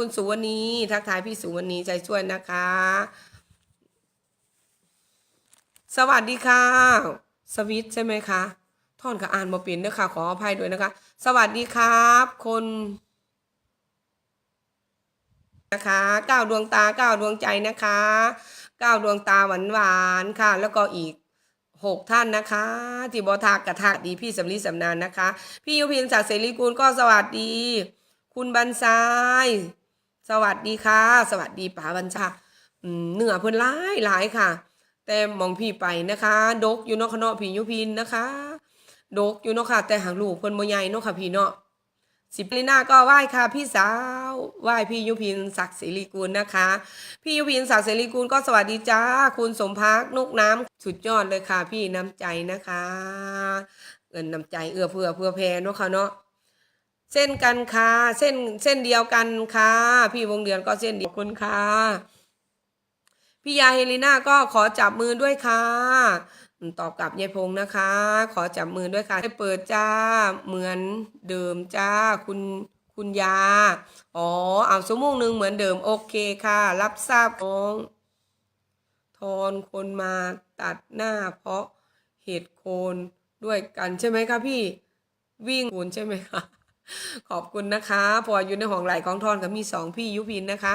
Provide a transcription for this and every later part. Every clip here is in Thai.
คุณสุวรรณีทักทายพี่สุวรรณีใจช่วยนะคะ สวัสดีค่ะ สวิตใช่ไหมคะท่อนกับอ่านมาเป็นด้วยค่ะขออภัยด้วยนะคะ สวัสดีครับคนนะคะก้าวดวงตาก้าวดวงใจนะคะก้าวดวงตาหวานหวานๆค่ะ แล้วก็อีกหกท่านนะคะที่บอทากกระทะดีพี่สำลีสำนานนะคะ พี่ยุพินศักดิ์เสรีกุลก็สวัสดี คุณบันซาย สวัสดีค่ะ สวัสดีป๋าบัญชาเหนือเพิ่นหลายหลายค่ะ แต่มองพี่ไปนะคะ ดกอยู่นอกคณะพี่ยุพินนะคะ ดกอยู่นาะค่ะ แต่หางลูกเพิ่นบ่ใหญ่นาะค่ะพี่เนาะสิปรินาก็ไหว้ค่ะ พี่สาวไหว้พี่ยุพินศักดิ์เสรีกุลนะคะ พี่ยุพินศักดิ์เสรีกุลก็สวัสดีจ้า คุณสมพักนุกน้ำสุดยอดเลยค่ะ พี่น้ำใจนะคะเอินน้ำใจเอื้อเพื่อเพื่อแพรเนาะค่ะเนาะ เส้นกันค่ะเส้นเส้นเดียวกันค่ะพี่วงเดือนก็เส้นเดียวกันค่ะพี่ยาเฮลิน่าก็ขอจับมือด้วยค่ะตอบกลับยายพงนะคะ ขอจับมือด้วยค่ะให้เปิดจ้าเหมือนเดิมจ้าคุณคุณยา อ๋อเอาสมุงหนึ่งเหมือนเดิมโอเคค่ะ รับทราบน้องทอนคนมาตัดหน้า เพราะเหตุโคนด้วยกันใช่ไหมคะพี่ วิ่งโคนใช่ไหมคะ ขอบคุณนะคะ พออยู่ในห้องไหลของทอนก็มีสองพี่ยุพินนะคะ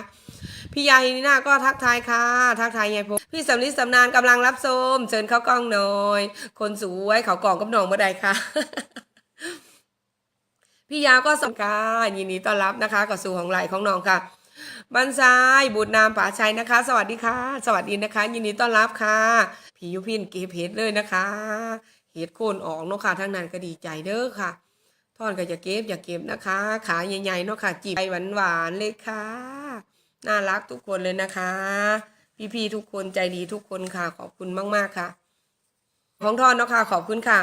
พี่ยายนี่นาก็ทักทายค่ะ ทักทายยายพงพี่สำลิดสำนานกำลังรับชมเชิญเข้ากล้องหน่อย คนสวยเขากล่องกับน้องเมื่อใดคะพี่ยาก็สงการยินดีต้อนรับนะคะกับสู่ของไหลของน้องค่ะบันซายบุตรนามป่าชัยนะคะ สวัสดีค่ะ สวัสดีนะคะ ยินดีต้อนรับค่ะพี่ยุพินเก็บเห็ดเลยนะคะเห็ดโคนออกเนาะค่ะทั้งนั้นก็ดีใจเด้อค่ะ ทอดก็จะเก็บอย่าเก็บนะคะ ขาใหญ่ๆเนาะค่ะจีบหวานหวานๆเลยค่ะ น่ารักทุกคนเลยนะคะ พี่ๆทุกคนใจดีทุกคนค่ะ ขอบคุณมากๆค่ะ ของทอนเนาะค่ะ ขอบคุณค่ะ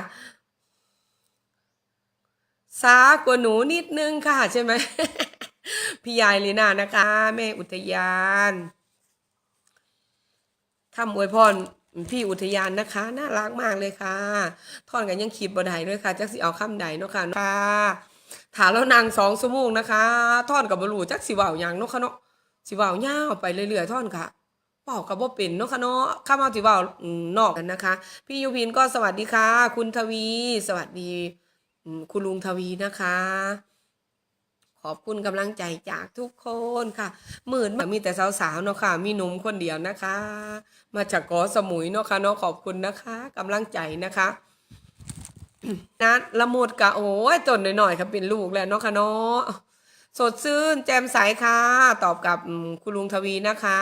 ซากว่าหนูนิดนึงค่ะ ใช่ไหมพี่ยายลีน่านะคะ แม่อุทยานคำอวยพร พี่อุทยานนะคะ น่ารักมากเลยค่ะทอนกันยังขีดบดไดด้วยค่ะจักสิเอาคำใดเนาะค่ะค่ะถาแล้วนางสองสมูกนะคะทอนกับบรูจักสิเว่าอย่างเนาะค่ะเนาะสิเว่าย่าวไปเรื่อยๆทอนค่ะเป่ากับว่เป็นเนาะค่ะเนาะข้ามาสิเว่าอืมนอกกันนะคะ พี่ยูพินก็สวัสดีค่ะ คุณทวี สวัสดี คุณลุงทวีนะคะ ขอบคุณกำลังใจจากทุกคนค่ะหมื่นมีแต่สาวๆเนาะค่ะ มีหนุ่มคนเดียวนะคะ มาจากกาะสมุยเนาะค่ะเนาะขอบคุณนะคะกำลังใจนะคะนัดละมุดกะโอ้ยจนหน่อยๆค่ะเป็นลูกแล้วเนาะค่ะเนาะสดชื่นแจ่มใสค่ะ ตอบกับคุณลุงทวีนะคะ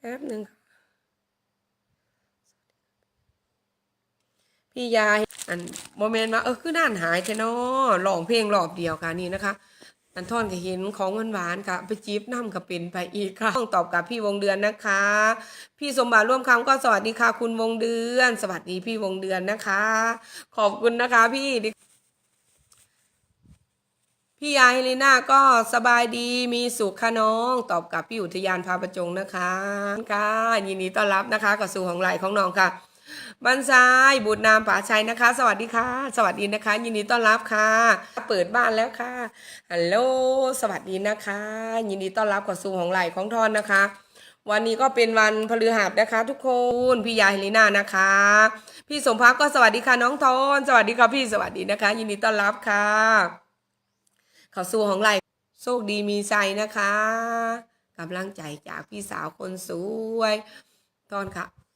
แป๊บหนึ่งค่ะพี่ยาย อันโมเมนต์ว่าเออคือน่านหายใช่เนาะร้องเพลงรอบเดียวค่ะนี่นะคะ อันท่อนก็เห็นของหวานๆค่ะไปจีบน้ำก็เป็นไปอีกค่ะต้องตอบกับพี่วงเดือนนะคะ พี่สมบัติร่วมคำก็สวัสดีค่ะ คุณวงเดือน สวัสดีพี่วงเดือนนะคะ ขอบคุณนะคะพี่พี่ยายเฮลิน่าก็สบายดีมีสุขค่ะน้อง ตอบกับพี่อุทยานพาประจงนะคะค่ะยินดีต้อนรับนะคะกับสู่ของไหลของน้องค่ะ บันซายบุตรนามป่าชัยนะคะ สวัสดีค่ะ สวัสดีนะคะ ยินดีต้อนรับค่ะ เปิดบ้านแล้วค่ะฮัลโหลสวัสดีนะคะ ยินดีต้อนรับกับสู่ของไหลของทอนนะคะ วันนี้ก็เป็นวันพฤหัสนะคะ ทุกคนพี่ยาเฮลิน่านะคะ พี่สมพักก็สวัสดีค่ะน้องทอนสวัสดีค่ะพี่สวัสดีนะคะ ยินดีต้อนรับค่ะเข้าสู่ของไหลโชคดีมีใจนะคะกำลังใจจากพี่สาวคนสวยทอนค่ะ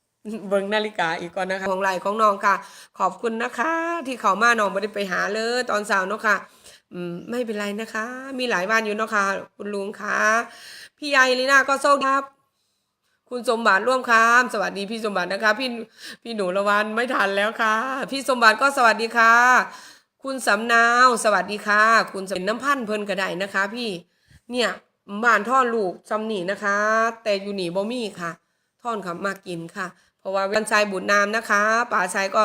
เบิ่งนาฬิกาอีกก่อนนะคะของไหลของน้องค่ะ ขอบคุณนะคะ ที่เขามาน้องไม่ได้ไปหาเลยตอนเช้าเนาะค่ะอืมไม่เป็นไรนะคะ มีหลายวันอยู่เนาะค่ะคุณลุงค่ะพี่ยายลีน่าก็โชคดีครับ คุณสมบัติร่วมคามสวัสดีพี่สมบัตินะคะ พี่พี่หนูละวันไม่ทันแล้วค่ะ พี่สมบัติก็สวัสดีค่ะ คุณสำนาวสวัสดีค่ะ คุณเป็นน้ำพันธ์เพลินก็ไดนะคะ พี่เนี่ยบ้านท่อนลูกซำหนีนะคะ แต่อยู่หนีบ่มีค่ะ ท่อนค่ะมากินค่ะ เพราะว่าวันชายบุญนามนะคะ ป่าชายก็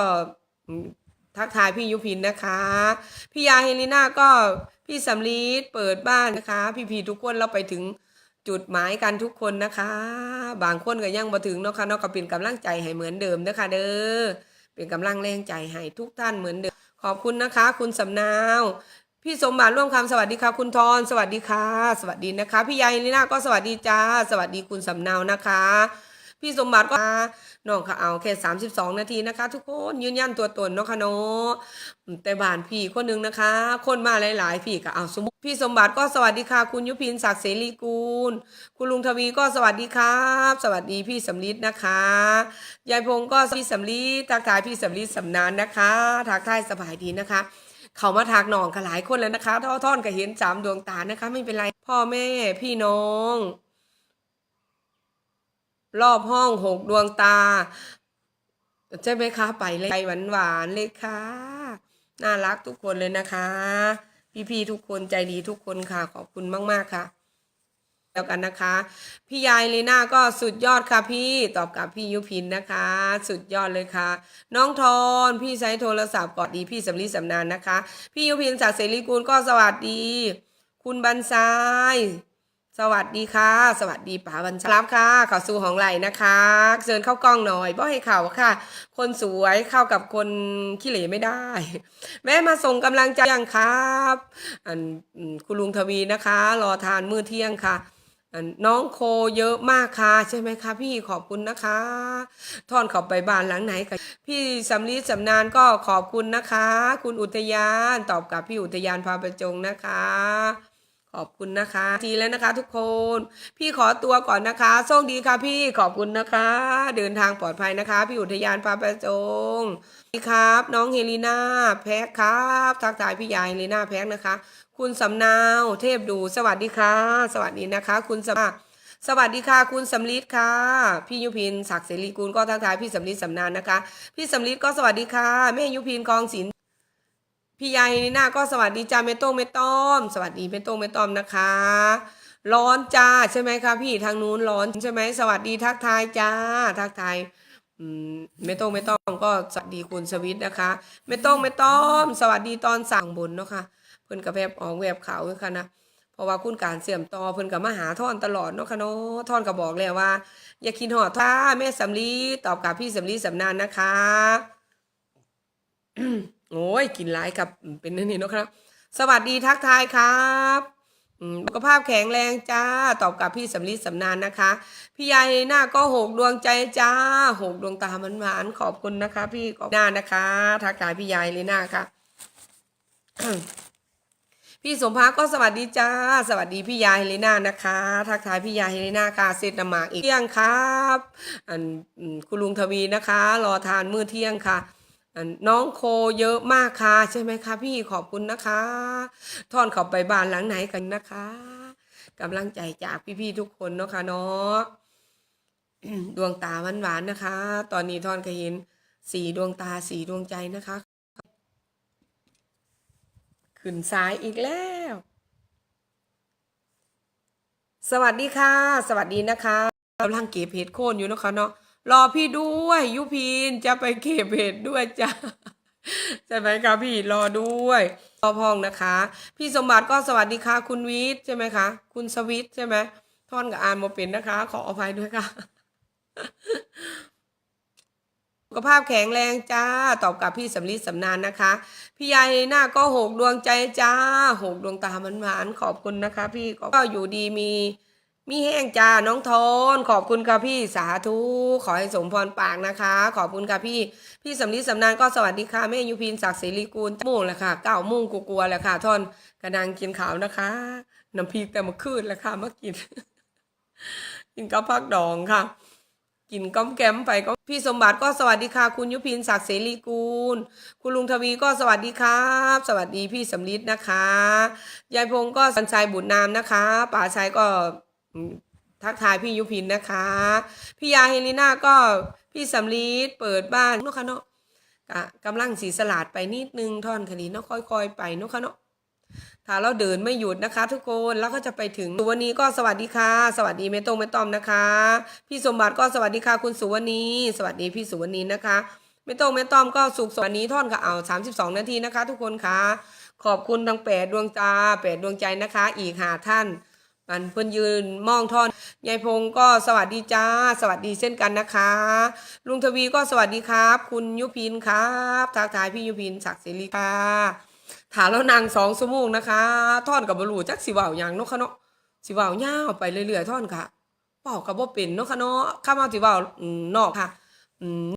ทักทายพี่ยุพินนะคะ พี่ยาเฮลิน่าก็พี่สำลีดเปิดบ้านนะคะ พี่ๆทุกคนเราไปถึงจุดหมายกันทุกคนนะคะ บางคนก็ยังมาถึงเนาะค่ะเนาะก็เป็นกำลังใจให้เหมือนเดิมนะคะเด้อเป็นกำลังแรงใจให้ทุกท่านเหมือนเดิม ขอบคุณนะคะ คุณสำนาวพพี่สมบัติร่วมคำสวัสดีค่ะ คุณทอนสวัสดีค่ะ สวัสดีนะคะ พี่ยายลีน่าก็สวัสดีจ้า สวัสดีคุณสำเนานะคะ พี่สมบัติก็น้องค่ะเอาแค่32นาทีนะคะ ทุกคนยืนยันตัวตนเนาะค่ะเนาะแต่บ้านพี่คนหนึงนะคะ คนมาหลาย ๆ พี่ก็เอาสมมติพี่สมบัติก็สวัสดีค่ะ คุณยุพินศักดิ์เสรีกุลคุณลุงทวีก็สวัสดีครับ สวัสดีพี่สำลิดนะคะยายพงก็พี่สำลิดทักทายพี่สำลิดสำนานนะคะทักทายสบายดีนะคะเขามาทักน้องกันหลายคนแล้วนะคะท่อท่อนก็เห็นสามดวงตานะคะ ไม่เป็นไรพ่อแม่พี่น้อง รอบห้องหกดวงตา ใช่ไหมคะ ไปเลยหวานหวานๆเลยค่ะ น่ารักทุกคนเลยนะคะ พี่ๆทุกคนใจดีทุกคนค่ะ ขอบคุณมาก ๆ ค่ะแล้วกันนะคะ พี่ยายลีน่าก็สุดยอดค่ะพี่ตอบกับพี่ยุพินนะคะ สุดยอดเลยค่ะ น้องทอนพี่ใช้โทรศัพท์กอดดีพี่สำลีสำนานนะคะ พี่ยุพินศักดิ์เสรีกุลก็สวัสดี คุณบันซาย สวัสดีค่ะ สวัสดีป๋าบัญชารับค่ะข่าสู่ของไหลนะคะเชิญเข้ากล้องหน่อยบ่ให้ข่าวค่ะ คนสวยเข้ากับคนขี้เหร่ไม่ได้ แม่มาส่งกำลังใจยังครับอันคุณลุงทวีนะคะ รอทานมื้อเที่ยงค่ะน้องโคเยอะมากค่ะ ใช่ไหมคะพี่ขอบคุณนะคะทอนเขาไปบ้านหลังไหนกันพี่สำลีสำนานก็ขอบคุณนะคะ คุณอุทยานตอบกับพี่อุทยานพาประจงนะคะ ขอบคุณนะคะทีแล้วนะคะ ทุกคน พี่ขอตัวก่อนนะคะโชคดีค่ะพี่ขอบคุณนะคะ เดินทางปลอดภัยนะคะ พี่อุทยานพาประจงนี่ครับ น้องเฮลีนาแพ็คครับ ทักทายพี่ยายเฮลีนาแพ็คนะคะ คุณสำนาวเทพดูสวัสดีค่ะ สวัสดีนะคะ คุณสำสวัสดีค่ะคุณสำลิดค่ะ พี่ยุพินศักดิ์เสรีกุลก็ทักทายพี่สำลิดสำนานนะคะ พี่สำลิดก็สวัสดีค่ะแม่ยุพินกองศิล พี่ยายนี่าก็สวัสดีจ้าเมโต้เมต้อม สวัสดีเมโต้เมต้อมนะคะ ร้อนจ้าใช่ไหมคะพี่ทางนู้นร้อนใช่ไหมสวัสดีทักทายจ้าทักทายอืมเมโต้งเมต้อมก็สวัสดีคุณสวิตนะคะเมโต้งเมต้อมสวัสดีตอนสั่งบนเนาะค่ะเพิ่นกับแวบออกแวบเขาด้วยค่ะนะเพราะว่าคุณการเสื่อมต่อเพิ่นกับมาหาท่อนตลอดเนาะค่ะเนาะท่อนก็บอกแล้วว่า อย่าคิดหอดท่าแม่สำลีตอบกับพี่สำลีสำนานนะคะ โอ้ยกินหลายกับเป็นนั่นนี่นะครับ สวัสดีทักทายครับสุขภาพแข็งแรงจ้า ตอบกับพี่สำลีสำนานนะคะ พี่ยายหน้าก็หกดวงใจจ้าหกดวงตามันหวานขอบคุณนะคะ พี่ขอบหน้านะคะ ทักทายพี่ยายเลยหน้าค่ะ พี่สมภาก็สวัสดีจ้า สวัสดีพี่ยายเฮเลนานะคะ ทักทายพี่ยายเฮเลนาค่ะเซตนำหมาอีกเที่ยงครับ อันอืมคุณลุงทวีนะคะ รอทานมื้อเที่ยงค่ะ น้องโคเยอะมากค่ะใช่ไหมคะ พี่ขอบคุณนะคะทอนเขาไปบ้านหลังไหนกันนะคะกำลังใจจากพี่ๆทุกคนเนาะค่ะเนาะดวงตาหวานๆนะคะ ตอนนี้ทอนก็เห็นสีดวงตาสีดวงใจนะคะ ขึ้นซ้ายอีกแล้ว สวัสดีค่ะ สวัสดีนะคะกำลังเก็บเห็ดโคนอยู่นะคะเนาะ รอพี่ด้วยยุพินจะไปเก็บเห็ดด้วยจ้าใช่ไหมคะพี่รอด้วยรอพองนะคะ พี่สมบัติก็สวัสดีค่ะ คุณวิทย์ใช่ไหมคะ คุณสวิทย์ใช่ไหมท่อนกับอ่านมาเป็นนะคะ ขออภัยด้วยค่ะสุขภาพแข็งแรงจ้า ตอบกับพี่สำลีสำนานนะคะ พี่ยายหน้าก็หกดวงใจจ้าหกดวงตามันหวานขอบคุณนะคะ พี่ก็อยู่ดีมี มีแห้งจ้าน้องทนขอบคุณค่ะพี่สาธุขอให้สมพรปากนะคะ ขอบคุณค่ะพี่ พี่สำลีสำนานก็สวัสดีค่ะแม่ยุพินศักดิ์เสรีกุลโมงแหละค่ะเก้าโมงกลัวๆแหละค่ะทอนกระดังกินขาวนะคะน้ำพริกแต่มื่อคืนแหละค่ะมากิน กินกับพักดองค่ะ กินก้อมแก้มไปก็พี่สมบัติก็สวัสดีค่ะ คุณยุพินศักดิ์เสรีกุลคุณลุงทวีก็สวัสดีครับ สวัสดีพี่สำลิดนะคะยายพงก็สันชัยบุตรนามนะคะป่าชัยก็ ทักทายพี่ยุพินนะคะ พี่ยาเฮลิน่าก็พี่สำลีดเปิดบ้านนาะค่ะเนาะกะกำลังสีสลัดไปนิดนึงท่อนคดีเนาะค่อย ๆ ไปนาะค่ะเนาะถ้าเราเดินไม่หยุดนะคะ ทุกคนแล้วก็จะไปถึงวันนี้ก็สวัสดีค่ะ สวัสดีเมตงเมตอมนะคะ พี่สมบัติก็สวัสดีค่ะคุณสุวรรณีสวัสดีพี่สุวรรณีนะคะเมตงเมตอมก็สุกสวันนี้ท่อนก็เอา32นาทีนะคะ ทุกคนค่ะขอบคุณทั้งแปดดวงตาแปดดวงใจนะคะ อีกหาท่าน มันเพิ่นยืนมองท่อนยายพงศ์ก็สวัสดีจ้า สวัสดีเช่นกันนะคะ ลุงทวีก็สวัสดีครับ คุณยุพินครับทักทายพี่ยุพินศักดิ์ศิริค่ะถาแล้วนางสองชั่วโมงนะคะท่อนกับบรูจักสิว้าหยังนาะค่ะเนาะสิเว้ายาไปเรื่อยๆท่อนค่ะเว้ากับบ่เป็นนาะค่ะเนาะข้ามาสิว้าอืมนอกค่ะ อืม